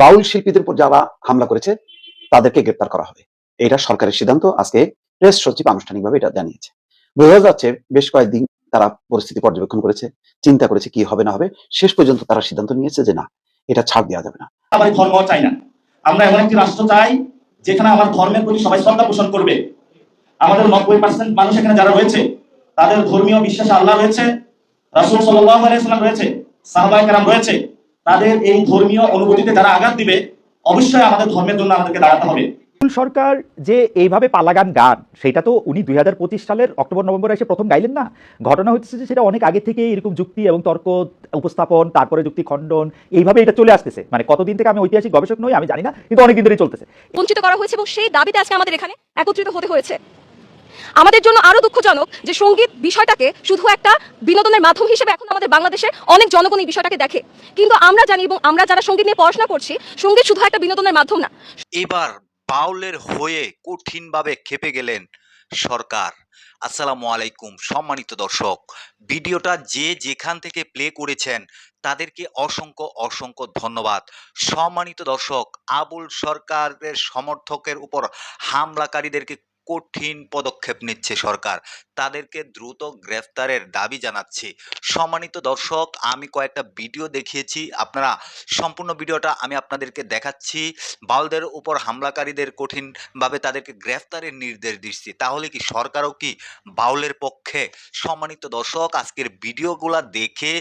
বাউল শিল্পীদের উপর যারা হামলা করেছে, তাদেরকে গ্রেপ্তার করা হবে। এটা সরকারের সিদ্ধান্ত, আজকে প্রেস সচিব আনুষ্ঠানিকভাবে এটা জানিয়েছে। বোঝা যাচ্ছে বেশ কয়েকদিন তারা পরিস্থিতি পর্যবেক্ষণ করেছে, চিন্তা করেছে কি হবে না হবে, শেষ পর্যন্ত তারা সিদ্ধান্ত নিয়েছে যে না, এটা ছাড় দেওয়া যাবে না। আমার ধর্ম চাই না। আমরা এমন একটি রাষ্ট্র চাই, যেখানে আমার ধর্মের প্রতি সবাই শ্রদ্ধা পোষণ করবে। আমাদের নব্বই পার্সেন্ট মানুষ এখানে যারা রয়েছে, তাদের ধর্মীয় বিশ্বাসে আল্লাহ রয়েছে, রাসুল সাল্লাম রয়েছে রয়েছে। তাদের এই ধর্মীয় অনুভূতিতে যারা আঘাত দিবে অবশ্যই আমাদের ধর্মের জন্য আমাদেরকে দাঁড়াতে হবে। সরকার যে এইভাবে পালাগান গান সেটা তো উনি দুই সালের অক্টোবর নভেম্বরে এসে প্রথম গাইলেন না? ঘটনা হচ্ছে যে সেটা অনেক আগে থেকে এরকম যুক্তি এবং তর্ক উপস্থাপন তারপরে যুক্তি খণ্ডন এইভাবে এটা চলে আসতেছে। মানে কতদিন থেকে আমি ঐতিহাসিক গবেষক নই আমি জানি না কিন্তু অনেকদিন ধরেই চলতেছে। বঞ্চিত করা হয়েছে এবং সেই দাবিতে আজকে আমাদের এখানে একত্রিত হতে হয়েছে। আমাদের জন্য আরও দুঃখজনক যে সংগীত বিষয়টাকে শুধু একটা বিনোদনের মাধ্যম হিসেবে এখন আমাদের বাংলাদেশের অনেক জনগণ এই বিষয়টাকে দেখে। কিন্তু আমরা জানি এবং আমরা যারা সংগীত নিয়ে পড়াশোনা করছি, সংগীত শুধু একটা বিনোদনের মাধ্যম না। এবার বাউলের হয়ে কঠিনভাবে খেপে গেলেন সরকার। আসসালামু আলাইকুম, সম্মানিত দর্শক। ভিডিওটা যে যেখান থেকে প্লে করেছেন, তাদেরকে অসংখ্য অসংখ্য ধন্যবাদ। সম্মানিত দর্শক, আবুল সরকারের সমর্থকের উপর হামলাকারীদেরকে কঠিন পদক্ষেপ নিচ্ছে সরকার। তাদেরকে দ্রুত গ্রেফতারের দাবি জানাচ্ছি। সম্মানিত দর্শক, আমি কয়েকটা ভিডিও দেখিয়েছি। আপনারা সম্পূর্ণ ভিডিওটা আমি আপনাদেরকে দেখাচ্ছি। বাউলদের উপর হামলাকারীদের কঠিনভাবে তাদেরকে গ্রেফতারের নির্দেশ দিচ্ছি। তাহলে কি সরকারও কি বাউলের পক্ষে? সম্মানিত দর্শক, আজকের ভিডিওগুলা দেখে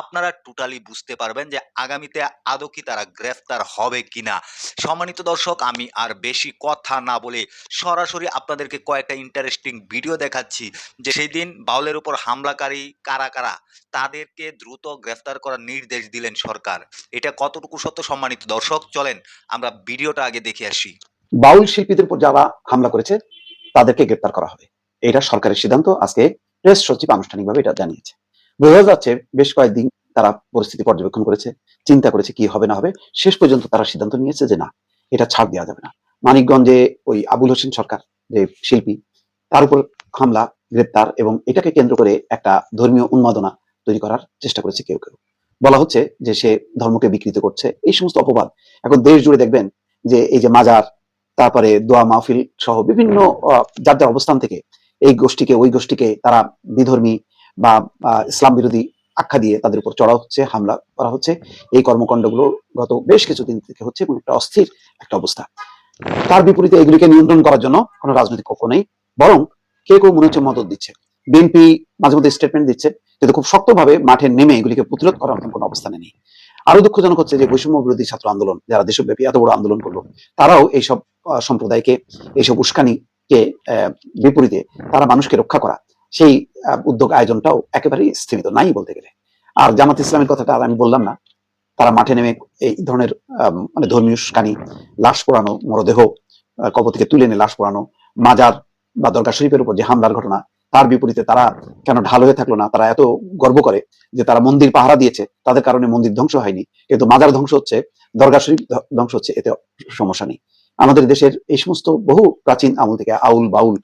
আপনারা টোটালি বুঝতে পারবেন যে আগামীতে আদৌ কি তারা গ্রেফতার হবে কিনা। সম্মানিত দর্শক, আমি আর বেশি কথা না বলে সরাসরি আপনাদেরকে কয়েকটা ইন্টারেস্টিং ভিডিও দেখাচ্ছি, যে সেই দিন বাউলের উপর হামলাকারী কারা কারা, তাদেরকে দ্রুত গ্রেফতার করার নির্দেশ দিলেন সরকার। এটা কতটুকু সত্য সম্মানিত দর্শক? চলেন আমরা ভিডিওটা আগে দেখে আসি। বাউল শিল্পীদের উপর যারা হামলা করেছে, তাদেরকে গ্রেপ্তার করা হবে। এটা সরকারের সিদ্ধান্ত, আজকে প্রেস সচিব আনুষ্ঠানিকভাবে এটা জানিয়েছে। বোঝা যাচ্ছে বেশ কয়েকদিন তারা পরিস্থিতি পর্যবেক্ষণ করেছে, চিন্তা করেছে কি হবে না হবে, শেষ পর্যন্ত তারা সিদ্ধান্ত নিয়েছে যে না, এটা ছাড় দেওয়া যাবে না। মানিকগঞ্জে ওই আবুল হোসেন সরকার যে শিল্পী, তার উপর হামলা, গ্রেপ্তার এবং এটাকে কেন্দ্র করে একটা ধর্মীয় উন্মাদনা তৈরি করার চেষ্টা করেছে কেউ কেউ। বলা হচ্ছে যে সে ধর্মকে বিকৃত করছে। এই সমস্ত অপবাদ এখন দেশ জুড়ে দেখবেন যে এই যে মাজার, তারপরে দোয়া মাহফিল সহ বিভিন্ন যার যার অবস্থান থেকে এই গোষ্ঠীকে, ওই গোষ্ঠীকে তারা বিধর্মী বা ইসলাম বিরোধী আখ্যা দিয়ে তাদের উপর চড়া হচ্ছে, হামলা করা হচ্ছে। এই কর্মকাণ্ডগুলো গত বেশ কিছুদিন থেকে হচ্ছে এবং একটা অস্থির একটা অবস্থা। তার বিপরীতে এগুলিকে নিয়ন্ত্রণ করার জন্য কোনো রাজনৈতিক পক্ষ নেই। বরং কে কেউ মনে হচ্ছে মদত দিচ্ছে। বিএনপি মাঝে মধ্যে স্টেটমেন্ট দিচ্ছে কিন্তু খুব শক্তভাবে মাঠে নেমে এগুলিকে প্রতিরোধ করার মতন কোনো অবস্থানে নেই। আরও দুঃখজনক হচ্ছে যে বৈষম্য বিরোধী ছাত্র আন্দোলন, যারা দেশব্যাপী এত বড় আন্দোলন করল, তারাও এইসব সম্প্রদায়কে, এইসব উস্কানিকে বিপরীতে তারা মানুষকে রক্ষা করা, সেই উদ্যোগ আয়োজনটাও একেবারেই স্থিমিত, নাই বলতে গেলে। আর জামাত ইসলামের কথাটা আর আমি বললাম না। তারা মাঠে নেমে এই ধরনের মানে ধর্মীয় উস্কানি লাশ পোড়ানো, মরদেহ কবর থেকে তুলে এনে লাশ পোড়ানো, মাজার বা দরগা শরীফের উপর যে হামলার ঘটনা, তার বিপরীতে তারা কেন ঢাল হয়ে থাকল না? তারা এত গর্ব করে যে তারা মন্দির পাহারা দিয়েছে, তাদের কারণে মন্দির ধ্বংস হয়নি। কিন্তু মাজার ধ্বংস হচ্ছে দরগা শরীফ ধ্বংস হচ্ছে, এতে সমস্যা নেই। আমাদের দেশের এই সমস্ত বহু প্রাচীন আমল থেকে আউল বাউল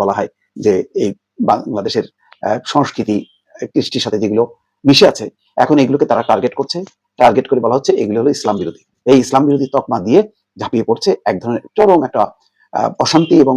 বলা হয় যে এই বাংলাদেশের সংস্কৃতি, কৃষ্টির সাথে যেগুলো মিশে আছে, এখন এগুলোকে তারা টার্গেট করছে। টার্গেট করে বলা হচ্ছে, এগুলো হলো ইসলাম বিরোধী। এই ইসলাম বিরোধী তকমা দিয়ে ঝাঁপিয়ে পড়ছে এক ধরনের চরম একটা অশান্তি এবং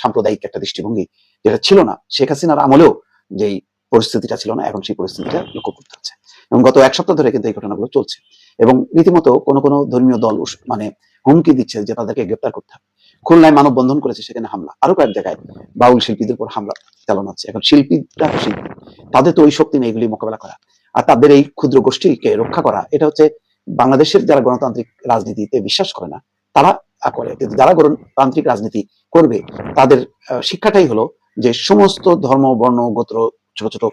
সাম্প্রদায়িক একটা দৃষ্টিভঙ্গি যেটা ছিল না। শেখ হাসিনার আমলেও যেই পরিস্থিতিটা ছিল না, এখন সেই পরিস্থিতিটা লক্ষ্য করতে হচ্ছে। এবং গত এক সপ্তাহ ধরে কিন্তু এই ঘটনাগুলো চলছে। এবং রীতিমতো কোনো কোনো ধর্মীয় দল মানে হুমকি দিচ্ছে যে তাদেরকে গ্রেপ্তার করতে হবে। খুলনায় মানববন্ধন করেছে সেখানে হামলা। আরও কয়েক জায়গায় বাউল শিল্পীদের উপর হামলা চালানো হচ্ছে। এখন শিল্পীরা শিল্পী। তাদের তো ওই শক্তি নেই এগুলি মোকাবেলা করা। আর তাদের এই ক্ষুদ্র গোষ্ঠীকে রক্ষা করা, এটা হচ্ছে বাংলাদেশের যারা গণতান্ত্রিক রাজনীতিতে বিশ্বাস করে না, তারা করে। কিন্তু যারা গণতান্ত্রিক রাজনীতি করবে, তাদের শিক্ষাটাই হলো যে সমস্ত ধর্ম, বর্ণ, গোত্র, ছোট ছোট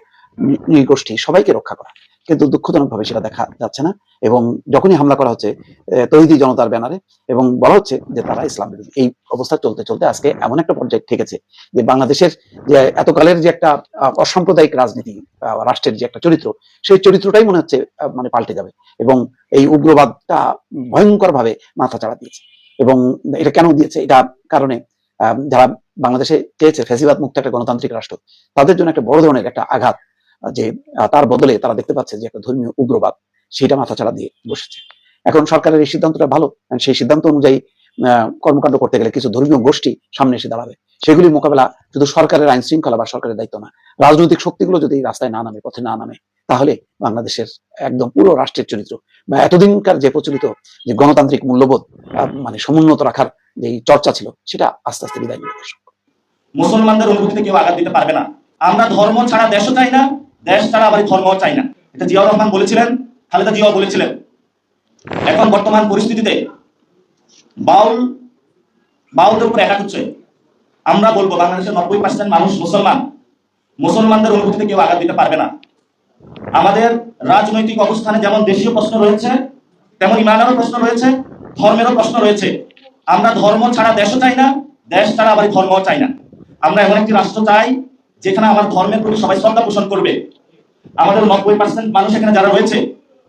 নৃগোষ্ঠী সবাইকে রক্ষা করা। কিন্তু দুঃখজনক ভাবে সেটা দেখা যাচ্ছে না এবং যখনই হামলা করা হচ্ছে তৌহিদি জনতার ব্যানারে এবং বলা হচ্ছে যে তারা ইসলাম বিরোধী। এই অবস্থা চলতে চলতে আজকে এমন একটা পর্যায়ে ঠেকেছে যে বাংলাদেশের যে এতকালের যে একটা অসাম্প্রদায়িক রাজনীতি রাষ্ট্রের যে একটা চরিত্র, সেই চরিত্রটাই মনে হচ্ছে মানে পাল্টে যাবে এবং এই উগ্রবাদটা ভয়ঙ্কর ভাবে মাথা চাড়া দিয়েছে। এবং এটা কেন দিয়েছে? এটা কারণে যারা বাংলাদেশে চেয়েছে ফ্যাসিবাদ মুক্ত একটা গণতান্ত্রিক রাষ্ট্র, তাদের জন্য একটা বড় ধরনের একটা আঘাত যে তার বদলে তারা দেখতে পাচ্ছে যে একটা ধর্মীয় উগ্রবাদ সেটা মাথা চাড়া দিয়ে বসেছে। এখন সরকারের এই সিদ্ধান্তটা ভালো সেই সিদ্ধান্ত অনুযায়ী কর্মকাণ্ড করতে গেলে কিছু ধর্মীয় গোষ্ঠী সামনে এসে দাঁড়াবে। সেগুলি মোকাবেলা শুধু সরকারের আইন শৃঙ্খলা বা সরকারের দায়িত্ব না, রাজনৈতিক শক্তিগুলো যদি রাস্তায় না নামে, পথে না নামে, তাহলে বাংলাদেশের একদম পুরো রাষ্ট্রের চরিত্র বা এতদিনকার যে প্রচলিত যে গণতান্ত্রিক মূল্যবোধ মানে সমুন্নত রাখার যে চর্চা ছিল, সেটা আস্তে আস্তে বিদায় নিবে মুসলমানদের অনুভূতিতে কেউ আঘাত দিতে পারবে না। আমরা ধর্ম ছাড়া দেশও চাই না দেশ ছাড়া আবার ধর্মও চাই না। এটা জিয়াউর রহমান বলেছিলেন, খালেদা জিয়াও বলেছিলেন। এখন বর্তমান পরিস্থিতিতে বাউল, বাউলদের উপর একা হচ্ছে। আমরা বলব, বাংলাদেশের নব্বই পার্সেন্ট মানুষ মুসলমান। মুসলমানদের অনুভূতিতে কেউ আঘাত দিতে পারবে না। আমাদের রাজনৈতিক অবস্থানে যেমন দেশীয় প্রশ্ন রয়েছে, তেমন ইমানেরও প্রশ্ন রয়েছে, ধর্মেরও প্রশ্ন রয়েছে। আমরা ধর্ম ছাড়া দেশও চাই না, দেশ ছাড়া আবার ধর্মও চাই না। আমরা এমন একটি রাষ্ট্র চাই যেখানে আমার ধর্মের প্রতি সবাই শ্রদ্ধা পোষণ করবে। আমাদের নব্বই পার্সেন্ট মানুষ এখানে যারা রয়েছে,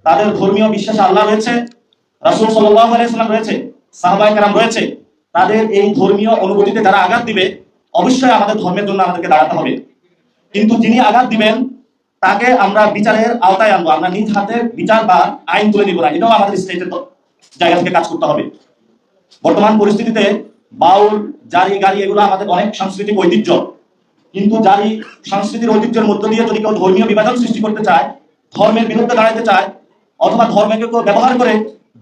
তাদের ধর্মীয় বিশ্বাসে আল্লাহ রয়েছে, রাসুল সাল্লাম রয়েছে সাহবাই কারাম রয়েছে। তাদের এই ধর্মীয় অনুভূতিতে যারা আঘাত দিবে, অবশ্যই আমাদের ধর্মের জন্য আমাদেরকে দাঁড়াতে হবে। কিন্তু যিনি আঘাত দিবেন, তাকে আমরা বিচারের আওতায় আনব। আমরা নিজ হাতে বিচার বা আইন তুলে দিব না। এটাও আমাদের স্টেটের জায়গা থেকে কাজ করতে হবে। বর্তমান পরিস্থিতিতে বাউল, জারি, গাড়ি, এগুলো আমাদের অনেক সাংস্কৃতিক ঐতিহ্য। কিন্তু জারি সাংস্কৃতিক ঐতিহ্যের মধ্য দিয়ে যদি কেউ ধর্মীয় বিভাজন সৃষ্টি করতে চায়, ধর্মের বিরুদ্ধে দাঁড়াতে চায়, অথবা ধর্মকে ব্যবহার করে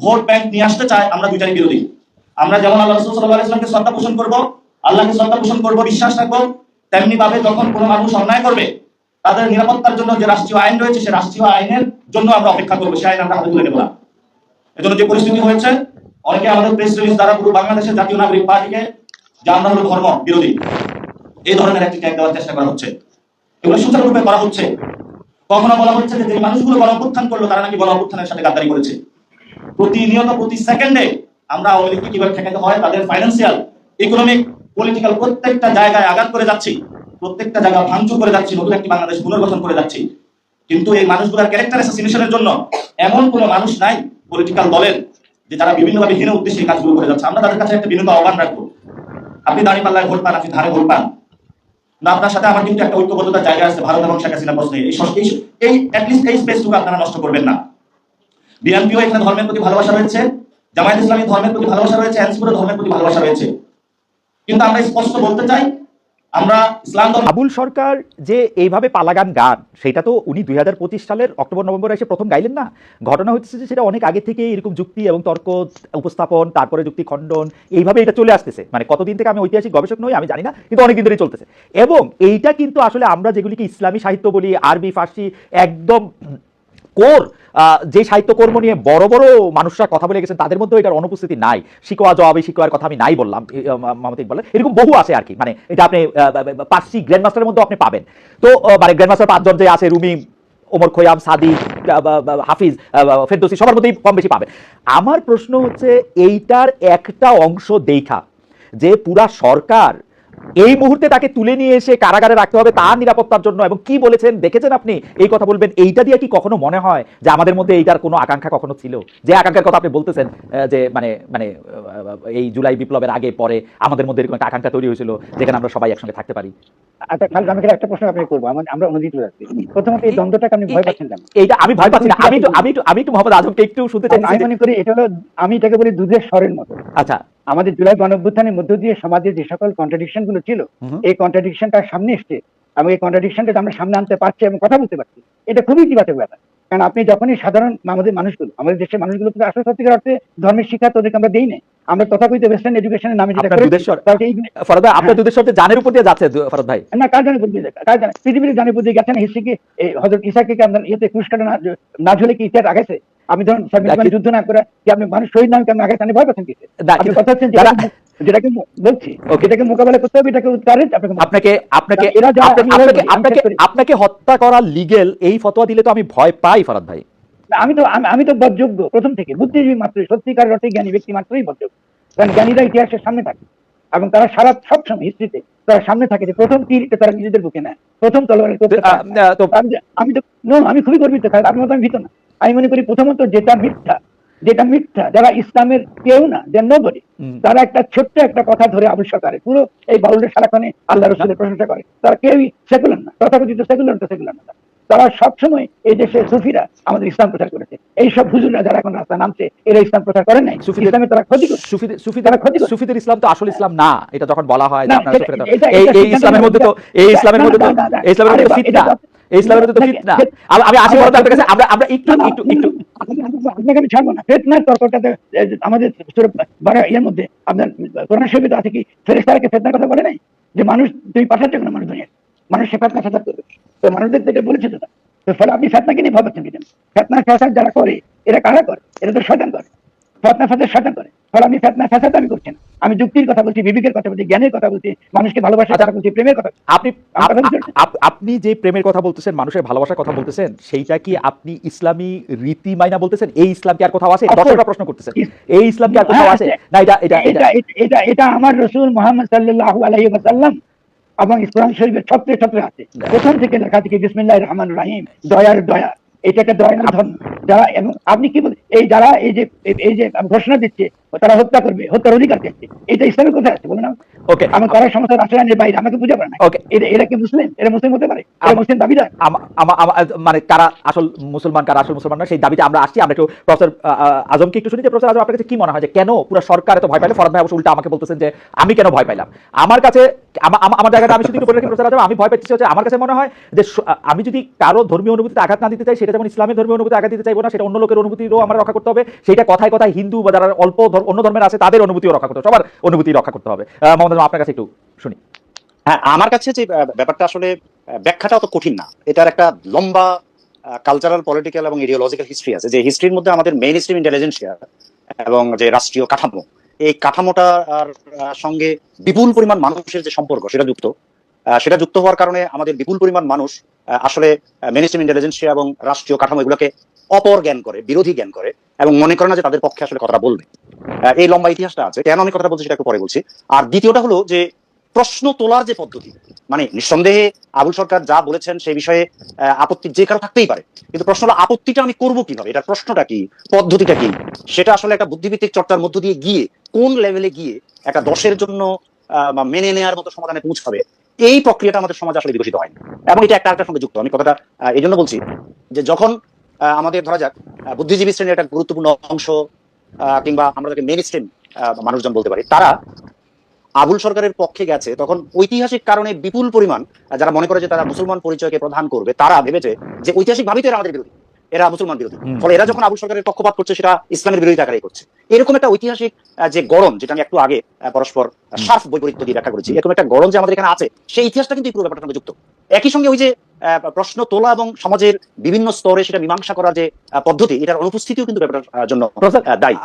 ভোট ব্যাংক নিয়ে আসতে চায়, আমরা দুইটারই বিরোধী। আমরা যেমন আল্লাহ রসুল সাল্লাহ ইসলামকে শ্রদ্ধা পোষণ করব, আল্লাহকে শ্রদ্ধা পোষণ করব, বিশ্বাস রাখব, তেমনি ভাবে যখন কোনো মানুষ অন্যায় করবে, তাদের নিরাপত্তার জন্য যে রাষ্ট্রীয় আইন রয়েছে, সে রাষ্ট্রীয় আইনের জন্য আমরা অপেক্ষা করব সে আইন আমরা হাতে তুলে নেব না। এজন্য যে পরিস্থিতি হয়েছে, অনেকে আমাদের প্রেস রিলিজ দ্বারা পুরো বাংলাদেশের জাতীয় নাগরিক পার্টিকে যে আমরা হলো ধর্ম বিরোধী। এই ধরনের একটি ট্যাগ দেওয়ার চেষ্টা করা হচ্ছে। এগুলো সুচারুরূপে করা হচ্ছে। কখনো বলা হচ্ছে যে মানুষগুলো গণ অভ্যুত্থান করল, তারা নাকি গণ অভ্যুত্থানের সাথে গাদ্দারি করেছে। প্রতিনিয়ত প্রতি সেকেন্ডে আমরা আওয়ামী কীভাবে ঠেকাতে হয়, তাদের ফাইন্যান্সিয়াল ইকোনমিক পলিটিক্যাল প্রত্যেকটা জায়গায় আঘাত করে যাচ্ছি। প্রত্যেকটা জায়গা ভাঙচুর করে যাচ্ছি, নতুন একটি বাংলাদেশ পুনর্গঠন করে যাচ্ছি। কিন্তু এই মানুষগুলোর ক্যারেক্টার অ্যাসাসিনেশনের জন্য এমন কোনো মানুষ নাই পলিটিক্যাল দলের, যে তারা বিভিন্নভাবে হীন উদ্দেশ্যে কাজগুলো করে যাচ্ছে। আমরা তাদের কাছে একটা বিনীত আহ্বান রাখব। আপনি দাঁড়িয়ে পাল্লায় ভোট পান, আপনি ধারে ভোট পান। না, আপনার সাথে আমার কিন্তু একটা ঐক্যবদ্ধতার জায়গা আছে, ভারত এবং শেখ হাসিনা প্রশ্নে। এই এই অ্যাটলিস্ট এই স্পেসটুকু আপনারা নষ্ট করবেন না। বিএনপিও এখানে ধর্মের প্রতি ভালোবাসা রয়েছে, জামায়াত ইসলামী ধর্মের প্রতি ভালোবাসা রয়েছে এনসিপুরের ধর্মের প্রতি ভালোবাসা রয়েছে। কিন্তু আমরা স্পষ্ট বলতে চাই আবুল সরকার যে এইভাবে পালাগান গান, সেটা তো উনি দুই সালের অক্টোবর, নভেম্বরে এসে প্রথম গাইলেন না? ঘটনা হচ্ছে যে সেটা অনেক আগে থেকে এরকম যুক্তি এবং তর্ক উপস্থাপন, তারপরে যুক্তি খণ্ডন, এইভাবে এটা চলে আসতেছে। মানে কতদিন থেকে আমি ঐতিহাসিক গবেষক নই, আমি জানি না, কিন্তু অনেকদিন ধরেই চলতেছে। এবং এইটা কিন্তু আসলে আমরা যেগুলিকে ইসলামী সাহিত্য বলি, আরবি, ফার্সি, একদম কোর যে সাহিত্যকর্ম নিয়ে বড় বড় মানুষরা কথা বলে গেছেন, তাদের মধ্যে এটার অনুপস্থিতি নাই। শিকোয়া জবাবে শিকোয়ার কথা আমি নাই বললাম মামা বলে এরকম বহু আছে আর কি মানে এটা আপনি পার্সি গ্র্যান্ড মাস্টারের মধ্যে আপনি পাবেন। তো মানে গ্র্যান্ড মাস্টার পাঁচজন যে আছে, রুমি, ওমর খৈয়াম বা- হাফিজ ফেরদৌসি, সবার মধ্যেই কম বেশি পাবেন। আমার প্রশ্ন হচ্ছে, এইটার একটা অংশ দেখা যে পুরা সরকার এই মুহূর্তে তাকে তুলে নিয়ে এসে কারাগারে রাখতে হবে তার নিরাপত্তার জন্য এবং কি বলেছেন দেখেছেন আপনি? এই কথা বলবেন এইটা দিয়ে কি কখনো মনে হয় যে আমাদের মধ্যে এইটার কোনো আকাঙ্ক্ষা কখনো ছিল? যে আকাঙ্ক্ষার কথা আপনি বলতেছেন যে মানে মানে এই জুলাই বিপ্লবের আগে পরে আমাদের মধ্যে এরকম একটা আকাঙ্ক্ষা তৈরি হয়েছিল যেখানে আমরা সবাই একসঙ্গে থাকতে পারি। আচ্ছা আমি একটা প্রশ্ন আপনাকে করব আমরা অনুদিত যাচ্ছি প্রথমত এই দ্বন্দ্বটাকে আপনি ভয় পাচ্ছেন কেন? এইটা আমি ভয় পাচ্ছি না। আমি একটু আমি একটু আমি একটু মোহাম্মদ আজমকে একটু শুনতে চাই আমি মনে করি এটা হলো আমি এটাকে বলি দুধের স্বরের মতো। আচ্ছা। আমাদের জুলাই গণঅভ্যুত্থানের মধ্য দিয়ে সমাজে যে সকল কন্ট্রাডিকশনগুলো ছিল এই কন্ট্রাডিকশনটা সামনে এসছে। এবং এই কন্ট্রাডিকশনটা আমরা সামনে আনতে পারছি এবং কথা বলতে পারছি। এটা খুবই ইতিবাচক ব্যাপার। কারণ আপনি যখনই সাধারণ আমাদের মানুষগুলো আমাদের দেশের মানুষগুলো কিন্তু আসলে সত্যিকার অর্থে ধর্মের শিক্ষা তোদেরকে আমরা দেই না আমরা তথাকথিত ওয়েস্টার্ন এডুকেশনের নামে যেটা এই ফরদ ভাই আপনার হ্যাঁ। দুধের সাথে জানের উপর দিয়ে যাচ্ছে ফরদ ভাই। না কার জানে বুদ্ধি দেখা কার জানে পৃথিবীর জানে বুদ্ধি গেছে না হিস্ট্রিকে এই হজরত ইসাকে কি আপনার ইয়েতে কুষ্কাটা না না ঝুলে কি ইতিহাস আগাইছে আপনি ধরুন যুদ্ধ না করে কি আপনি মানুষ শহীদ নাম আগাইছে আপনি ভয় পাচ্ছেন কি আপনি কথা যেটাকে বলছি. এটাকে মোকাবেলা করতে হবে এটাকে আপনাকে আপনাকে আপনাকে আমি আপনাকে আপনাকে আপনাকে হত্যা করা লিগেল এই ফতোয়া দিলে তো আমি ভয় পাই ফরাদ ভাই। আমি তো আমি- আমি তো বদযোগ্য প্রথম থেকে। বুদ্ধিজীবী মাত্রই সত্যিকার অর্থে জ্ঞানী ব্যক্তি মাত্রই বদযোগ্য। কারণ জ্ঞানীরা ইতিহাসের সামনে থাকে। এবং তারা সারা সবসময় হিস্ট্রিতে তারা সামনে থাকে যে প্রথম তীরটা তারা নিজেদের বুকে নেয়। প্রথম তলোয়ারের আমি তো আমি খুবই গর্বিত খালেদ আপনার মতো আমি ভীত না। আমি মনে করি প্রথমত যেটা মিথ্যা যেটা মিথ্যা যারা ইসলামের কেউ না যে নোবডি। তারা একটা ছোট্ট একটা কথা ধরে আবুল সরকারে পুরো এই বাউলের সারাক্ষণে আল্লাহ রসুলের প্রশংসা করে। তারা কেউই সেকুলার না তথাকথিত সেকুলার তো সেকুলার না। তারা সবসময় এই দেশে সুফিরা আমাদের ইসলাম প্রচার করেছে এইসব হুজুররা যারা এখন রাস্তা নামছে এরা ইসলাম প্রচার করেন নাই সুফিদের- ইসলামে তারা ক্ষতি করছে সুফিদের সুফিদের তারা ক্ষতি করে। সুফিদের ইসলাম তো আসল ইসলাম না এটা যখন বলা হয় যে আপনারা সুফিরা এই এই ইসলামের মধ্যে তো এই ইসলামের মধ্যে তো এই ইসলামের মধ্যে ফিতনা এই ইসলামের মধ্যে তো ফিতনা আমি আসি বড় আপনার কাছে আমরা আমরা একটু একটু একটু আপনাকে- আমি ছাড়বো না ফেতনার তর্কটাতে আমাদের ইয়ের মধ্যে আপনার কোরআন শরীফে আছে কি ফেরেশতারাকে ফেতনার কথা বলে নাই যে মানুষ দুই পাশার জন্য মানুষ দুনিয়া মানুষ সে ফেতনা ফেসাদ করবে। তো মানুষদের থেকে বলেছে তো ফলে আপনি ফেতনাকে নিয়ে ভাবাচ্ছেন কেন? ফেতনা ফেসাদ যারা করে এরা কারা করে? এরা তো শয়তান করে। ফেতনা ফেসাদ শয়তান করে। ফলে আমি ফেতনা ফেসাদ আমি করছি না। আমি যুক্তির কথা বলছি বিবেকের কথা বলছি জ্ঞানের কথা বলছি মানুষকে ভালোবাসার কথা বলছি প্রেমের কথা আপনি আপনি যে প্রেমের কথা বলতেছেন মানুষের ভালোবাসার কথা বলতেছেন সেইটা কি আপনি ইসলামী রীতি মাইনা বলতেছেন? এই ইসলাম কি আর কোথাও আছে দর্শকরা প্রশ্ন করতেছেন। এই ইসলাম কি আর কোথাও হ্যাঁ, আছে। না এটা এটা- এটা এটা আমার রসুল মোহাম্মদ সাল্লাল্লাহু আলাইহি ওয়াসাল্লাম এবং ইসলাম শরীফের ছত্রে ছত্রে আছে। প্রথম থেকে লেখা থেকে বিসমিল্লাহ রহমান রাহিম। দয়ার দয়া। এটা একটা দয়ার ধর্ম যারা এবং আপনি কি বলেন এই যারা এই যে এই- এই যে ঘোষণা দিচ্ছে তারা হত্যা করবে হত্যার অধিকার এটা ইসলামের কোথায় আছে বলুন আমাকে? ওকে আমি করার সমস্ত রাষ্ট্রের বাইরে আমাকে বুঝে পারে না. এরা এরা কি মুসলিম? এরা মুসলিম হতে পারে? মুসলিম দাবিদার? মানে কারা আসল মুসলমান কারা আসল মুসলমান না সেই দাবিতে আমরা আসছি। আমরা একটু প্রফেসর আজমকে একটু শুনি যে প্রফেসর আজম আপনার কাছে কি মনে হয় যে কেন পুরো সরকার এত ভয় পাইলে? ফরদ ভাই অবশ্য উল্টা আমাকে বলতেছেন যে আমি কেন ভয় পাইলাম? আমার কাছে আমা- আমা- আমার জায়গাটা আমি শুধু বলে রাখি প্রফেসর আজম আমি ভয় পাচ্ছি হচ্ছে আমার কাছে মনে হয় যে আমি যদি কারও ধর্মীয় অনুভূতিতে আঘাত না দিতে চাই সেটা যেমন ইসলামের ধর্মীয় অনুভূতি আঘাত দিতে চাইব না সেটা অন্য লোকের অনুভূতিরও আমরা রক্ষা করতে হবে। সেটা কথায় কথায় হিন্দু বা যারা অল্প ধর- অন্য ধর্মের আছে তাদের অনুভূতিও রক্ষা করতে হবে সবার অনুভূতি রক্ষা করতে হবে। আহ, আপনার কাছে একটু শুনি। হ্যাঁ আমার কাছে যে ব্যাপারটা আসলে ব্যাখ্যাটা অত কঠিন না। এটার একটা লম্বা কালচারাল পলিটিক্যাল এবং ইডিওলজিক্যাল হিস্ট্রি আছে যে হিস্ট্রির মধ্যে আমাদের মেইন স্ট্রিম ইন্টেলিজেন্সিয়া এবং যে রাষ্ট্রীয় কাঠামো এই কাঠামোটার সঙ্গে বিপুল পরিমাণ মানুষের যে সম্পর্ক সেটা যুক্ত। সেটা যুক্ত হওয়ার কারণে আমাদের বিপুল পরিমাণ মানুষ আসলে মেইন স্ট্রিম ইন্টেলিজেন্সিয়া এবং রাষ্ট্রীয় কাঠামো এগুলোকে অপর জ্ঞান করে, বিরোধী জ্ঞান করে এবং মনে করে না যে তাদের পক্ষে আসলে কথাটা বলবে। এই লম্বা ইতিহাসটা আছে। কেন আমি কথাটা বলছি সেটা একটু পরে বলছি। আর দ্বিতীয়টা হলো যে, প্রশ্ন তোলার যে পদ্ধতি মানে নিঃসন্দেহে আবুল সরকার যা বলেছেন সেই বিষয়ে আপত্তি যে কারও থাকতেই পারে। কিন্তু প্রশ্ন হলো, আপত্তিটা আমি করব কীভাবে? এটার প্রশ্নটা কি? পদ্ধতিটা কি? সেটা আসলে একটা বুদ্ধিভিত্তিক চর্চার মধ্য দিয়ে গিয়ে কোন লেভেলে গিয়ে একটা দশের জন্য মেনে নেওয়ার মতো সমাধানে পৌঁছাবে? এই প্রক্রিয়াটা আমাদের সমাজে আসলে বিকশিত হয়নি। এবং এটা একটা সঙ্গে যুক্ত। আমি কথাটা এই জন্য বলছি যে যখন আমাদের ধরা যাক বুদ্ধিজীবী শ্রেণির একটা গুরুত্বপূর্ণ অংশ কিংবা আমরা যাকে মেন স্ট্রিম মানুষজন বলতে পারি, তারা আবুল সরকারের পক্ষে গেছে, তখন ঐতিহাসিক কারণে বিপুল পরিমাণ যারা মনে করে যে তারা মুসলমান পরিচয়কে প্রধান করবে, তারা ভেবেছে যে ঐতিহাসিক ভাবেই তো এরা আমাদের বিরোধী। এরা মুসলমান বিরোধী ফলে এরা যখন আবুল সরকারের পক্ষপাত করছে সেটা ইসলামের বিরোধিতা আকারে করছে। এরকম একটা ঐতিহাসিক যে গরম যেটা আমি একটু আগে পরস্পর সার্ফ বৈপরীত্য দিয়ে ব্যাখ্যা করেছি এরকম একটা গরম যে আমাদের এখানে আছে সেই ইতিহাসটা কিন্তু এই পুরো ব্যাপারটার সঙ্গে যুক্ত। একই সঙ্গে ওই যে প্রশ্ন তোলা এবং সমাজের বিভিন্ন স্তরে সেটা মীমাংসা করার যে পদ্ধতি এটার অনুপস্থিতিও কিন্তু ব্যাপারটার জন্য দায়ী।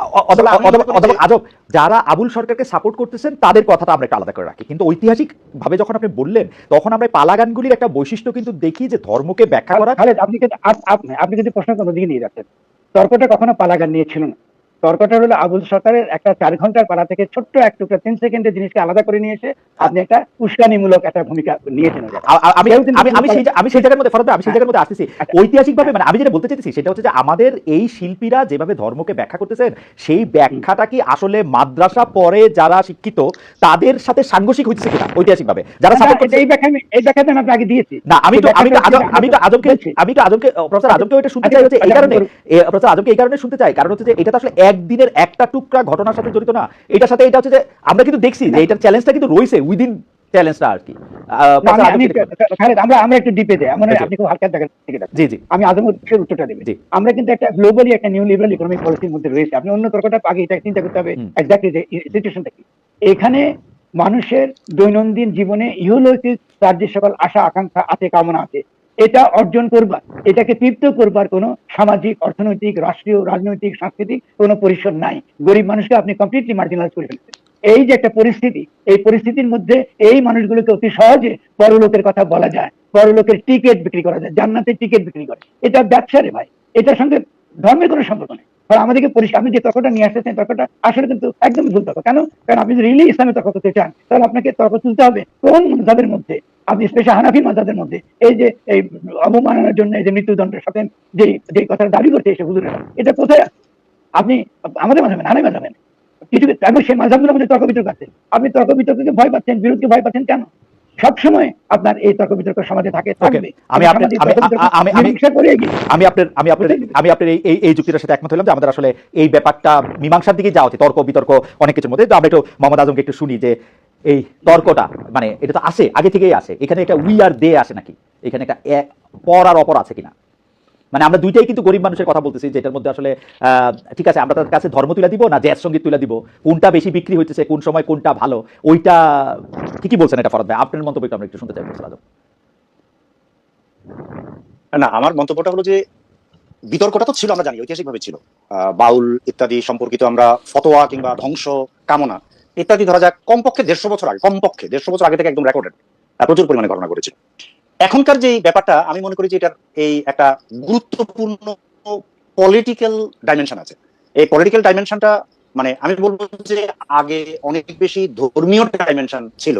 করি আজব যারা আবুল সরকারকে সাপোর্ট করতেছেন তাদের কথাটা আমরা একটু আলাদা করে রাখি। কিন্তু ঐতিহাসিক ভাবে যখন আপনি বললেন তখন আমরা পালাগানগুলির একটা বৈশিষ্ট্য কিন্তু দেখি যে ধর্মকে ব্যাখ্যা করা আপনি আপনি কিন্তু প্রশ্ন কোনো দিকে নিয়ে যাচ্ছেন। তর্কটা কখনো পালাগান নিয়ে ছিল না। তর্কটা হলো আবুল সরকারের একটা চার ঘণ্টার পালা থেকে ছোট্ট এক টুকরা তিন সেকেন্ডের জিনিসকে আলাদা করে নিয়ে এসে আপনি একটা উস্কানিমূলক একটা ভূমিকা নিয়েছেন আমি আমি আমি সেই আমি সেই জায়গার মধ্যে ফরদ আমি সেই জায়গার মধ্যে আসতেছি। আচ্ছা। ঐতিহাসিকভাবে মানে আমি যেটা বলতে চাইতেছি সেটা হচ্ছে যে আমাদের এই শিল্পীরা যেভাবে ধর্মকে ব্যাখ্যা করতেছেন সেই ব্যাখ্যাটা কি আসলে মাদ্রাসা পরে যারা শিক্ষিত তাদের সাথে সাংঘর্ষিক হইতেছে কিনা ঐতিহাসিকভাবে? যারা এই ব্যাখ্যা আমি এই ব্যাখ্যাটা আমি আপনাকে দিয়েছি। না আমি তো আমি তো আমি তো আজমকে আমি তো আজমকে প্রফেসর আজমকে এটা শুনতে আচ্ছা, চাই হচ্ছে এই আচ্ছা, কারণে প্রফেসর আজমকে এই কারণে শুনতে চাই কারণ হচ্ছে যে এটা তো আসলে একদিনের একটা টুকরা ঘটনার সাথে জড়িত না। এটার সাথে এটা হচ্ছে যে আমরা কিন্তু দেখছি যে এটার চ্যালেঞ্জটা কিন্তু রয়েছে উইদিন চ্যালেঞ্জটা আর কি। দেখুন। আমরা আমরা একটু ডিপে যাই। আমরা আপনি খুব হালকা যাচ্ছেন। জি জি। আমি আজমের উত্তরটা দেবে। জি। আমরা কিন্তু একটা গ্লোবালি একটা নিউ লিবারাল ইকোনমিক পলিসির মধ্যে রয়েছে। আপনি অন্য তর্কটা আগে এটা চিন্তা করতে হবে এক্স্যাক্টলি যে সিচুয়েশনটা কি। এখানে মানুষের দৈনন্দিন জীবনে ইহলৌকিক তার যে সকল আশা আকাঙ্ক্ষা আছে কামনা আছে এটা অর্জন করবার, এটাকে তৃপ্ত করবার কোনো সামাজিক, অর্থনৈতিক, রাষ্ট্রীয়, রাজনৈতিক, সাংস্কৃতিক কোনো পরিসর নাই। গরিব মানুষকে আপনি কমপ্লিটলি মার্জিনালাইজ করে ফেলছেন এই যে একটা পরিস্থিতি, এই পরিস্থিতির মধ্যে এই মানুষগুলোকে অতি সহজে পরলোকের কথা বলা যায়, পরলোকের টিকিট বিক্রি করা যায়, জান্নাতের টিকিট বিক্রি করে। এটা ব্যবসা রে ভাই, এটার সঙ্গে ধর্মের কোনো সম্পর্ক নেই। ফলে আমাদেরকে পরিষ্কার, আপনি যে তর্কটা নিয়ে আসতেছেন, তর্কটা আসলে কিন্তু একদম ভুল তর্ক। কেন? কারণ আপনি যদি রিলি ইসলামের তর্ক করতে চান, তাহলে আপনাকে তর্ক তুলতে হবে কোন মজাদের মধ্যে? আপনি স্পেশাল হানাফি মজাদের মধ্যে এই যে এই অবমাননার জন্য এই যে মৃত্যুদণ্ডের সাথে যে যে কথাটা দাবি করতে এসে হুজুরেরা এটা কোথায় আছে? আপনি আমাদের মাঝাবেন হানাই মাঝাবেন কিছু এবং সেই মাঝাবগুলোর মধ্যে তর্ক বিতর্ক আছে। আপনি তর্ক বিতর্ককে ভয় পাচ্ছেন বিরোধকে ভয় পাচ্ছেন কেন? সবসময় আপনার এই তর্ক বিতর্ক সমাজে থাকে থাকবে। আমি আমি- আমি- আমি- আপনার আমি আপনার আমি আপনার এই এই- এই যুক্তিটার সাথে একমত হলাম যে আমাদের আসলে এই ব্যাপারটা মীমাংসার দিকে যাওয়া উচিত তর্ক বিতর্ক অনেক কিছুর মধ্যে। তো আমরা একটু মোহাম্মদ আজমকে একটু শুনি যে এই তর্কটা মানে এটা তো আসে, আগে থেকেই আসে। এখানে একটা উই আর দে আসে নাকি? এখানে একটা পর আর অপর আছে কিনা? মানে আমরা দুইটাই কিন্তু গরিব মানুষের কথা বলতেছি, যেটার মধ্যে আসলে ঠিক আছে, আমরা তাদের কাছে ধর্ম তুলে দিব না জ্যাজ সংগীত তুলে দিব? কোনটা বেশি বিক্রি হইতেছে, কোন সময় কোনটা ভালো? ওইটা ঠিকই বলছেন এটা ফরদ ভাই। আপনার মন্তব্য একটু আমরা একটু শুনতে চাই। না, আমার মন্তব্যটা হলো যে, বিতর্কটা তো ছিল, আমরা জানি, ঐতিহাসিকভাবে ছিল। বাউল ইত্যাদি সম্পর্কিত আমরা ফতোয়া কিংবা ধ্বংস কামনা ইত্যাদি ধরা যাক, কমপক্ষে দেড়শো বছর আগে, কমপক্ষে দেড়শো বছর আগে থেকে একদম রেকর্ডেড প্রচুর পরিমাণে ঘটনা ঘটেছিল এখনকার যে ব্যাপারটা, আমি মনে করি যে এটার এই একটা গুরুত্বপূর্ণ পলিটিক্যাল ডাইমেনশন আছে। এই পলিটিক্যাল ডাইমেনশনটা মানে আমি বলব যে আগে অনেক বেশি ধর্মীয় ডাইমেনশন ছিল,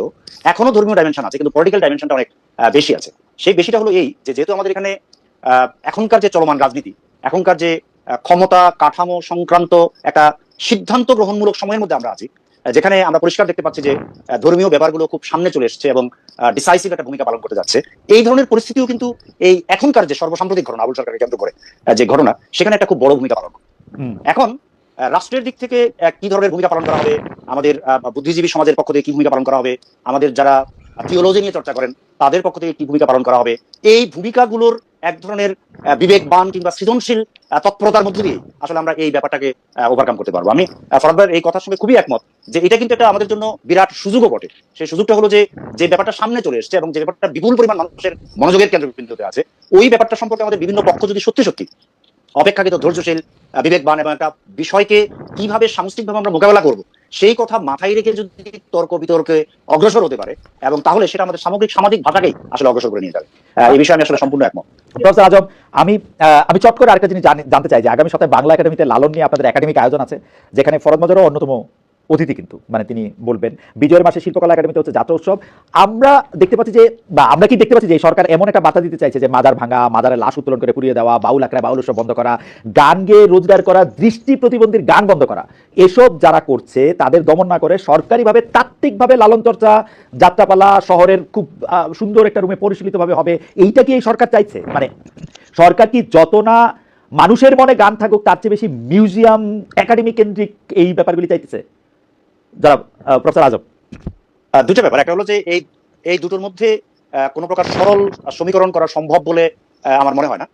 এখনও ধর্মীয় ডাইমেনশন আছে, কিন্তু পলিটিক্যাল ডাইমেনশনটা অনেক বেশি আছে। সেই বেশিটা হলো এই যে, যেহেতু আমাদের এখানে এখনকার যে চলমান রাজনীতি, এখনকার যে ক্ষমতা কাঠামো সংক্রান্ত একটা সিদ্ধান্ত গ্রহণমূলক সময়ের মধ্যে আমরা আছি যেখানে আমরা পরিষ্কার দেখতে পাচ্ছি যে ধর্মীয় ব্যাপারগুলো খুব সামনে চলে এসেছে এবং ডিসাইসিভ একটা ভূমিকা পালন করতে যাচ্ছে। এই ধরনের পরিস্থিতিও কিন্তু এই এখনকার যে সর্বসাম্প্রতিক ঘটনা আবুল সরকারকে কেন্দ্র করে যে ঘটনা সেখানে একটা খুব বড় ভূমিকা পালন এখন রাষ্ট্রের দিক থেকে কি ধরনের ভূমিকা পালন করা হবে আমাদের বুদ্ধিজীবী সমাজের পক্ষ থেকে কি ভূমিকা পালন করা হবে আমাদের যারা থিওলজি নিয়ে চর্চা করেন তাদের পক্ষ থেকে কি ভূমিকা পালন করা হবে এই ভূমিকাগুলোর এক ধরনের বিবেকবান কিংবা সৃজনশীল তৎপরতার মধ্য দিয়ে আসলে আমরা এই ব্যাপারটাকে ওভারকাম করতে পারব। আমি আহ, এই কথার সঙ্গে খুবই একমত যে এটা কিন্তু একটা আমাদের জন্য বিরাট সুযোগও বটে। সেই সুযোগটা হলো যে যে ব্যাপারটা সামনে চলে এসেছে এবং যে ব্যাপারটা বিপুল পরিমাণ মানুষের মনোযোগের কেন্দ্রবিন্দুতে আছে ওই ব্যাপারটা সম্পর্কে আমাদের বিভিন্ন পক্ষ যদি সত্যি সত্যি অপেক্ষাকৃত ধৈর্যশীল বিবেকবান এবং একটা বিষয়কে কীভাবে সামষ্টিকভাবে আমরা মোকাবেলা করব সেই কথা মাথায় রেখে যদি তর্ক বিতর্কে অগ্রসর হতে পারে, এবং তাহলে সেটা আমাদের সামগ্রিক সামাজিক ভাষাকেই আসলে অগ্রসর করে নিয়ে যাবে। এই বিষয়ে আমি আসলে সম্পূর্ণ একমত। প্রফেসর আজম, আমি আমি চট করে আরেকটা জিনিস জানি- জানতে চাই যে আগামী সপ্তাহে বাংলা একাডেমিতে লালন নিয়ে আপনাদের একাডেমিক আয়োজন আছে, যেখানে ফরদ মজরও অন্যতম অতিথি কিন্তু মানে তিনি বলবেন, বিজয়ের মাসে শিল্পকলা একাডেমিতে হচ্ছে যাত্রা উৎসব। আমরা দেখতে পাচ্ছি যে, বা আমরা কি দেখতে পাচ্ছি যে সরকার এমন একটা বার্তা দিতে চাইছে যে, মাজার ভাঙা, মাজারের লাশ উত্তোলন করে পুড়িয়ে দেওয়া, বাউল আঁকড়া, বাউল উৎসব বন্ধ করা, গান গেয়ে রোজগার করা, দৃষ্টি প্রতিবন্ধীর গান বন্ধ করা, এসব যারা করছে, তাদের দমন না করে সরকারিভাবে তাত্ত্বিকভাবে লালন চর্চা, যাত্রাপালা, শহরের খুব সুন্দর একটা রুমে পরিচালিতভাবে হবে, এইটা কি এই সরকার চাইছে? মানে সরকার কি যত না মানুষের মনে গান থাকুক, তার চেয়ে বেশি মিউজিয়াম, একাডেমি কেন্দ্রিক এই ব্যাপারগুলি চাইতেছে? যারা প্রফেসর আজম। দুটো ব্যাপার। একটা হলো যে এই এই দুটোর মধ্যে কোনো প্রকার সরল সমীকরণ করা সম্ভব বলে আমার মনে হয় না।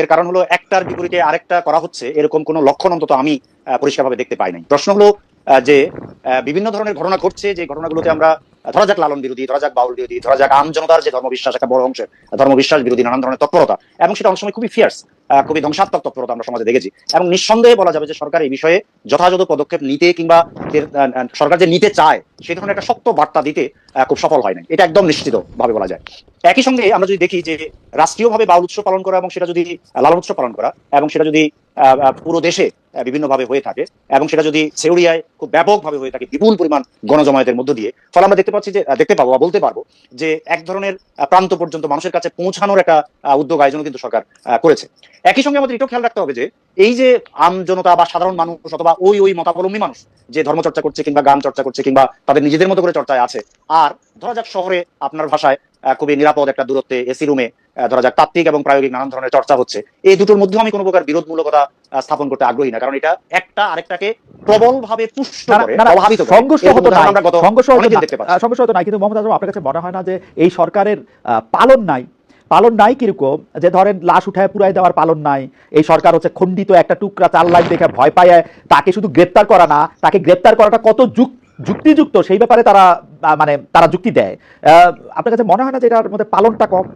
এর কারণ হলো একটার বিপরীতে আরেকটা করা হচ্ছে, এরকম কোনো লক্ষণ অন্তত আমি পরিষ্কারভাবে দেখতে পাই নাই। প্রশ্ন হলো যে বিভিন্ন ধরনের ঘটনা ঘটছে, যে ঘটনাগুলোতে আমরা ধরা যাক লালন বিরোধী, ধরা যাক বাউল বিরোধী, ধরা যাক আম জনতার যে ধর্মবিশ্বাস, একটা বড় অংশের ধর্মবিশ্বাস বিরোধী, নানান ধরনের তৎপরতা, এবং সেটা অনেক সময় খুবই ফিয়ার্স খুবই ধ্বংসাত্মক তৎপরতা আমরা সমাজে দেখেছি। এবং নিঃসন্দেহে বলা যাবে যে সরকার এই বিষয়ে যথাযথ পদক্ষেপ নিতে কিংবা সরকার যে নিতে চায়, সেই ধরনের একটা শক্ত বার্তা দিতে খুব সফল হয় না এটা একদম নিশ্চিত ভাবে বলা যায়। একই সঙ্গে আমরা যদি দেখি যে রাষ্ট্রীয়ভাবে বাউল উৎসব পালন করা এবং সেটা যদি লালন উৎসব পালন করা এবং সেটা যদি পুরো দেশে বিভিন্নভাবে হয়ে থাকে এবং সেটা যদি সেউরিয়ায় খুব ব্যাপকভাবে হয়ে থাকে, বিপুল পরিমাণ গণজমায়েতের মধ্য দিয়ে, ফলে আমরা দেখতে পাচ্ছি যে দেখতে পাবো বা বলতে পারব যে এক ধরনের প্রান্ত পর্যন্ত মানুষের কাছে পৌঁছানোর একটা উদ্যোগ আয়োজন কিন্তু সরকার করেছে। একই সঙ্গে আমাদের এটাও খেয়াল রাখতে হবে যে এই যে আম জনতা বা সাধারণ মানুষ অথবা ওই ওই মতাবলম্বী মানুষ যে ধর্ম চর্চা করছে কিংবা গান চর্চা করছে কিংবা তাদের নিজেদের মতো করে চর্চায় আছে আর ধরা যাক শহরে আপনার ভাষায় খুবই নিরাপদ একটা দূরত্বে এসি রুমে ধরা যাক তাত্ত্বিক এবং প্রায়োগিক নানান ধরনের চর্চা হচ্ছে এই দুটোর মধ্যে আমি কোনো প্রকার বিরোধমূলকতা স্থাপন করতে আগ্রহী না কারণ এটা একটা আরেকটাকে প্রবলভাবে পুষ্ট করে সংঘর্ষ হতো না সংঘর্ষ হতো না কিন্তু মোহাম্মদ আজম আপনার কাছে মনে হয় না যে এই সরকারের পালন নাই পালন নাই কীরকম? যে ধরেন লাশ উঠায় পুরাই দেওয়ার পালন নাই। এই সরকার হচ্ছে খণ্ডিত একটা টুকরা চার লাখ দেখে ভয় পায়। তাকে শুধু গ্রেপ্তার করা না তাকে গ্রেপ্তার করাটা কত যুক যুক্তিযুক্ত সেই ব্যাপারে তারা মানে তারা যুক্তি দেয়। আহ, আপনার কাছে মনে হয় না যে এটার মধ্যে পালনটা কম?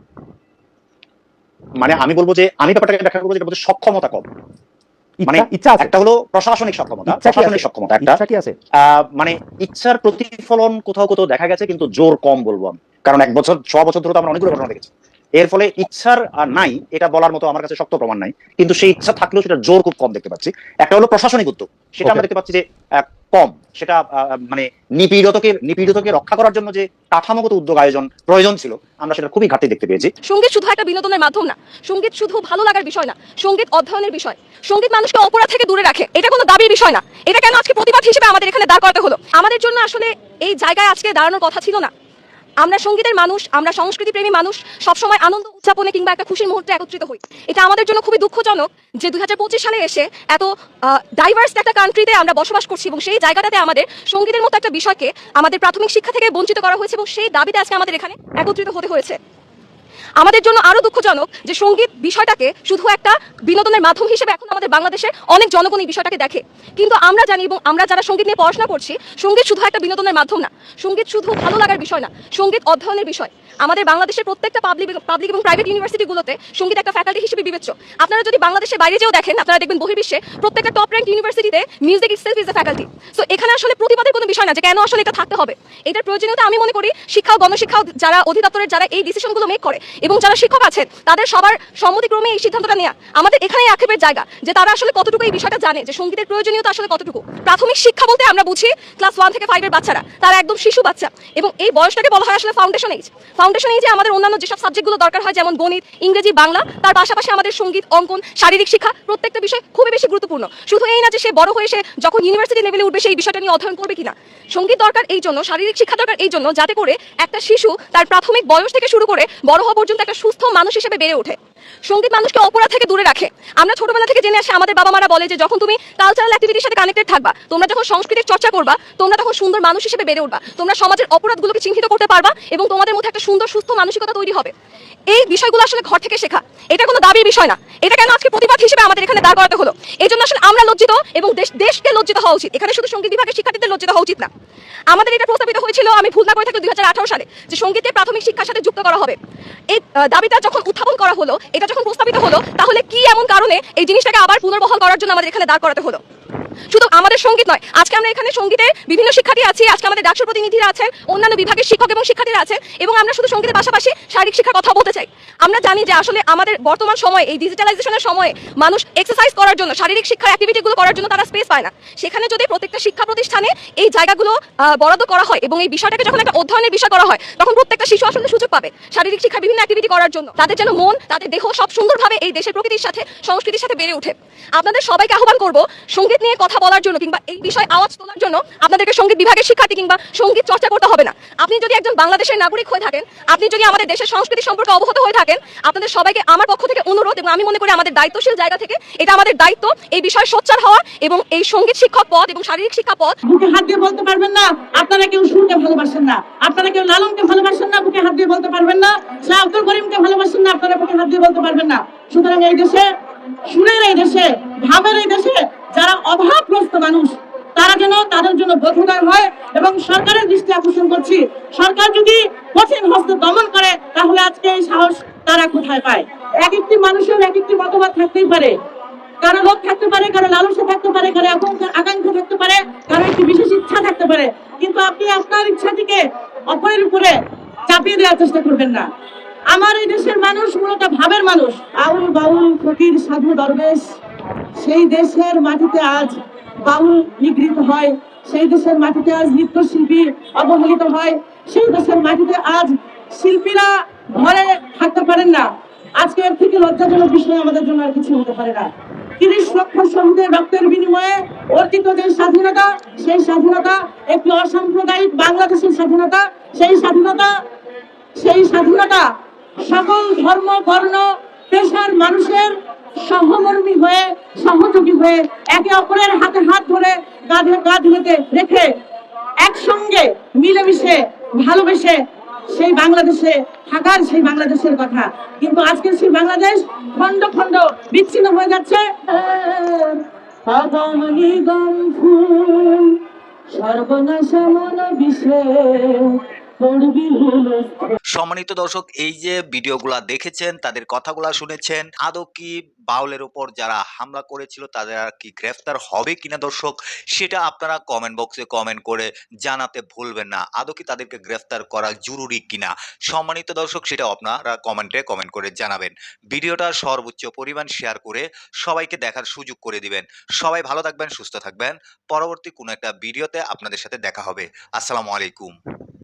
মানে আমি বলব যে আমি ব্যাপারটাকে ব্যাখ্যা করব যেটা বলতে সক্ষমতা কম। মানে ইচ্ছা একটা হলো প্রশাসনিক সক্ষমতা প্রশাসনিক সক্ষমতা একটা। কি আছে? মানে ইচ্ছার প্রতিফলন কোথাও কোথাও দেখা গেছে কিন্তু জোর কম বলব আমি। কারণ এক বছর ছ বছর ধরে তো আমরা অনেকগুলো ঘটনা দেখেছি। এর ফলে ইচ্ছার আর নাই এটা বলার মতো আমার কাছে শক্ত প্রমাণ নাই। কিন্তু সেই ইচ্ছা থাকলেও সেটা জোর খুব কম দেখতে পাচ্ছি। একটা হলো প্রশাসনিক উদ্যোগ। সেটা আমরা দেখতে পাচ্ছি যে কম। সেটা মানে নিপীড়িতকে নিপীড়িতকে রক্ষা করার জন্য যে কাঠামোগত উদ্যোগ আয়োজন প্রয়োজন ছিল আমরা সেটা খুবই ঘাটতি দেখতে পেয়েছি। সংগীত শুধু একটা বিনোদনের মাধ্যম না সংগীত শুধু ভালো লাগার বিষয় না সংগীত অধ্যয়নের বিষয়। সংগীত মানুষকে অপরাধ থেকে দূরে রাখে এটা কোনো দাবির বিষয় না। এটা কেন আজকে প্রতিবাদ হিসেবে আমাদের এখানে দাঁড় করাতে হলো? আমাদের জন্য আসলে এই জায়গায় আজকে দাঁড়ানোর কথা ছিল না। আমরা সঙ্গীতের মানুষ, আমরা সংস্কৃতি প্রেমী মানুষ, সবসময় আনন্দ উদযাপনে কিংবা একটা খুশির মুহূর্তে একত্রিত হই। এটা আমাদের জন্য খুবই দুঃখজনক যে দুই হাজার পঁচিশ সালে এসে এত ডাইভার্স একটা কান্ট্রিতে আমরা বসবাস করছি এবং সেই জায়গাটাতে আমাদের সঙ্গীতের মতো একটা বিষয়কে আমাদের প্রাথমিক শিক্ষা থেকে বঞ্চিত করা হয়েছে এবং সেই দাবিতে আজকে আমাদের এখানে একত্রিত হতে হয়েছে। আমাদের জন্য আরও দুঃখজনক যে সংগীত বিষয়টাকে শুধু একটা বিনোদনের মাধ্যম হিসেবে এখন আমাদের বাংলাদেশে অনেক জনগণ এই বিষয়টাকে দেখে। কিন্তু আমরা জানি এবং আমরা যারা সংগীত নিয়ে পড়াশোনা করছি, সংগীত শুধু একটা বিনোদনের মাধ্যম না, সংগীত শুধু ভালো লাগার বিষয় না, সংগীত অধ্যয়নের বিষয়। আমাদের বাংলাদেশের প্রত্যেকটা পাবলিক পাবলিক এবং প্রাইভেট ইউনিভার্সিটিগুলোতে সংগীত একটা ফ্যাকাল্টি হিসেবে বিবেচ্য। আপনারা যদি বাংলাদেশের বাইরে যেও দেখেন, আপনারা দেখবেন বহির্বিশ্বে প্রত্যেকটা টপ র্যাঙ্ক ইউনিভার্সিটিতে music itself is a faculty so এখানে আসলে প্রতিবাদের কোনো বিষয় না যে কেন আসলে এটা থাকতে হবে। এটার প্রয়োজনীয়তা আমি মনে করি শিক্ষা ও গণশিক্ষা যারা অধিদপ্তরের যারা এই ডিসিশনগুলো মেক করে এবং যারা শিক্ষক আছেন তাদের সবার সম্মতিক্রমে এই সিদ্ধান্তটা নেওয়া আমাদের এখানেই আক্ষেপের জায়গা যে তারা আসলে কতটুকু এই বিষয়টা জানে, যে সঙ্গীতের প্রয়োজনীয়তা আসলে কতটুকু। প্রাথমিক শিক্ষা বলতে আমরা বুঝি ক্লাস ওয়ান থেকে ফাইভের বাচ্চারা, তারা একদম শিশু বাচ্চা। এবং এই বয়সটাকে বলা হয় আসলে ফাউন্ডেশন এইজ ফাউন্ডেশন এইজে আমাদের অন্যান্য যেসব সাবজেক্টগুলো দরকার হয়, যেমন গণিত, ইংরেজি, বাংলা, তার পাশাপাশি আমাদের সংগীত, অঙ্কন, শারীরিক শিক্ষা, প্রত্যেকটা বিষয় খুবই বেশি গুরুত্বপূর্ণ। শুধু এই না যে সে বড় হয়ে সে যখন ইউনিভার্সিটি লেভেলে উঠবে সেই বিষয়টা নিয়ে অধ্যয়ন করবে কিনা। সংগীত দরকার এই জন্য, শারীরিক শিক্ষা দরকার এই জন্য, যাতে করে একটা শিশু তার প্রাথমিক বয়স থেকে শুরু করে বড় হওয়া পর্যন্ত একটা সুস্থ মানুষ হিসেবে বেড়ে ওঠে। সংগীত মানুষকে অপরাধ থেকে দূরে রাখে। আমরা ছোটবেলা থেকে জেনে আসি, আমাদের বাবা মারা বলে যে, যখন তুমি কালচারাল অ্যাক্টিভিটির সাথে কানেক্টেড থাকবা, তোমরা যখন সংস্কৃতির চর্চা করবা, তোমরা তখন সুন্দর মানুষ হিসেবে বেড়ে উঠবা। তোমরা সমাজের অপরাধগুলোকে চিহ্নিত করতে পারবা এবং তোমাদের মধ্যে একটা সুন্দর, সুস্থ মানসিকতা তৈরি হবে। এই বিষয়গুলো আসলে ঘর থেকে শেখা। এটা কোনো দাবির বিষয় না। এটা কেন আজকে প্রতিবাদ হিসেবে আমাদের এখানে দাঁড় করাতে হলো? এই জন্য আসলে আমরা লজ্জিত এবং দেশ, দেশকে লজ্জিত হওয়া উচিত। এখানে শুধু সংগীত বিভাগের শিক্ষার্থীদের লজ্জিত হওয়া উচিত না। আমাদের এটা প্রস্তাবিত হয়েছিল, আমি ভুল না করে থাকি, দুই হাজার আঠারো সালে, যে সঙ্গীতকে প্রাথমিক শিক্ষার সাথে যুক্ত করা হবে। এই দাবিটা যখন উত্থাপন করা হলো, এটা যখন প্রস্তাবিত হলো, তাহলে কি এমন কারণে এই জিনিসটাকে আবার পুনর্বহাল করার জন্য আমাদের এখানে দাঁড় করাতে হলো? শুধু আমাদের সংগীত নয়, আজকে আমরা এখানে সঙ্গীতের বিভিন্ন শিক্ষার্থী আছি, আজকে আমাদের ডাকসু প্রতিনিধিরা আছেন, অন্যান্য বিভাগের শিক্ষক এবং শিক্ষার্থীরা আছেন, এবং আমরা শুধু সঙ্গীতের পাশাপাশি শারীরিক শিক্ষার কথা বলতে চাই। আমরা জানি যে আসলে আমাদের বর্তমান সময়ে, এই ডিজিটালাইজেশনের সময়ে মানুষ এক্সারসাইজ করার জন্য, শারীরিক শিক্ষার অ্যাক্টিভিটিগুলো করার জন্য তারা স্পেস পায় না। সেখানে যদি প্রত্যেকটা শিক্ষা প্রতিষ্ঠানে এই জায়গাগুলো বরাদ্দ করা হয় এবং এই বিষয়টাকে যখন একটা অধ্যয়নের বিষয় করা হয়, তখন প্রত্যেকটা শিশু আসলে সুযোগ পাবে শারীরিক শিক্ষা বিভিন্ন অ্যাক্টিভিটি করার জন্য। তাদের যেন মন, তাদের দেহ সব সুন্দরভাবে এই দেশের প্রকৃতির সাথে, সংস্কৃতির সাথে বেড়ে ওঠে। আপনাদের সবাইকে আহ্বান করব, সংগীত নিয়ে কথা বলার জন্য কিংবা এই বিষয়ে আওয়াজ তোলার জন্য আপনাদেরকে সংগীত বিভাগের শিক্ষার্থী কিংবা সংগীত চর্চা করতে হবে না। আপনি যদি একজন বাংলাদেশের নাগরিক হয়ে থাকেন, আপনি যদি আমাদের দেশের সংস্কৃতি সম্পর্কে অবগত হয়ে থাকেন, আপনাদের সবাইকে আমার পক্ষ থেকে অনুরোধ এবং আমি মনে করি আমাদের দায়িত্বশীল জায়গা থেকে এটা আমাদের দায়িত্ব এই বিষয়ে সোচ্চার হওয়া এবং এই সংগীত শিক্ষক পদ এবং শারীরিক শিক্ষা পদ বুকে হাত দিয়ে বলতে পারবেন না, আপনারা কেউ সুরকে ভালোবাসেন না, আপনারা কেউ লালনকে ভালোবাসেন না, বুকে হাত দিয়ে বলতে পারবেন না, শাহ আব্দুল করিমকে ভালোবাসেন না, আপনারা বুকে হাত দিয়ে বলতে পারবেন না। সুতরাং এই দেশে সুরের এই দেশে, ভাবের এই দেশে যারা অভাবগ্রস্ত মানুষ, তারা যেন তাদের জন্য বোধোদয় হয় এবং সরকারের দৃষ্টি আকর্ষণ করছি। সরকার যদি কঠিন হস্ত দমন করে, তাহলে আজকে এই সাহস তারা কোথায় পায়? এক একটি মানুষের এক একটি মতবাদ থাকতেই পারে। কারও লোভ থাকতে পারে, কারও লালসা থাকতে পারে, কারও আকাঙ্ক্ষা থাকতে পারে, কারও একটি বিশেষ ইচ্ছা থাকতে পারে। কিন্তু আপনি আপনার ইচ্ছাটিকে অপরের উপরে চাপিয়ে দেওয়ার চেষ্টা করবেন না। আমার এই দেশের মানুষ মূলত ভাবের মানুষ। আউল বাউল, ফকির, সাধু, দরবেশ, সেই দেশের মাটিতে আজ বাউল নিগৃহীত হয়, সেই দেশের মাটিতে আজ নৃত্যশিল্পী অবহেলিত হয়, সেই দেশের মাটিতে আজ শিল্পীরা ঘরে থাকতে পারেন না। আজকে এর থেকে লজ্জাজনক বিষয় আমাদের জন্য আর কিছু হতে পারে না। তিরিশ লক্ষ শহীদের রক্তের বিনিময়ে অর্জিত যে স্বাধীনতা, সেই স্বাধীনতা, একটি অসাম্প্রদায়িক বাংলাদেশের স্বাধীনতা, সেই স্বাধীনতা সেই স্বাধীনতা সকল ধর্ম, বর্ণ, পেশার মানুষের সহমর্মী হয়ে, সহযোগী হয়ে একে অপরের হাতে হাত ধরে কাঁধে কাঁধ রেখে রেখে একসঙ্গে মিলেমিশে ভালোবেসে সেই বাংলাদেশে থাকার সেই বাংলাদেশের কথা। কিন্তু আজকের সেই বাংলাদেশ খন্ড খন্ড বিচ্ছিন্ন হয়ে যাচ্ছে। সর্বনাশা মন হুলস্থ সম্মানিত দর্শক, এই যে ভিডিওগুলা দেখেছেন, তাদের কথাগুলা শুনেছেন, আদৌ কি বাউলের উপর যারা হামলা করেছিল, তাদের আর কি গ্রেফতার হবে কিনা দর্শক, সেটা আপনারা কমেন্ট বক্সে কমেন্ট করে জানাতে ভুলবেন না। আদৌ কি তাদেরকে গ্রেফতার করা জরুরি কিনা? সম্মানিত দর্শক সেটা আপনারা কমেন্টে কমেন্ট করে জানাবেন। ভিডিওটা সর্বোচ্চ পরিমাণ শেয়ার করে সবাইকে দেখার সুযোগ করে দিবেন। সবাই ভালো থাকবেন, সুস্থ থাকবেন। পরবর্তী কোনো একটা ভিডিওতে আপনাদের সাথে দেখা হবে। আসসালামু আলাইকুম।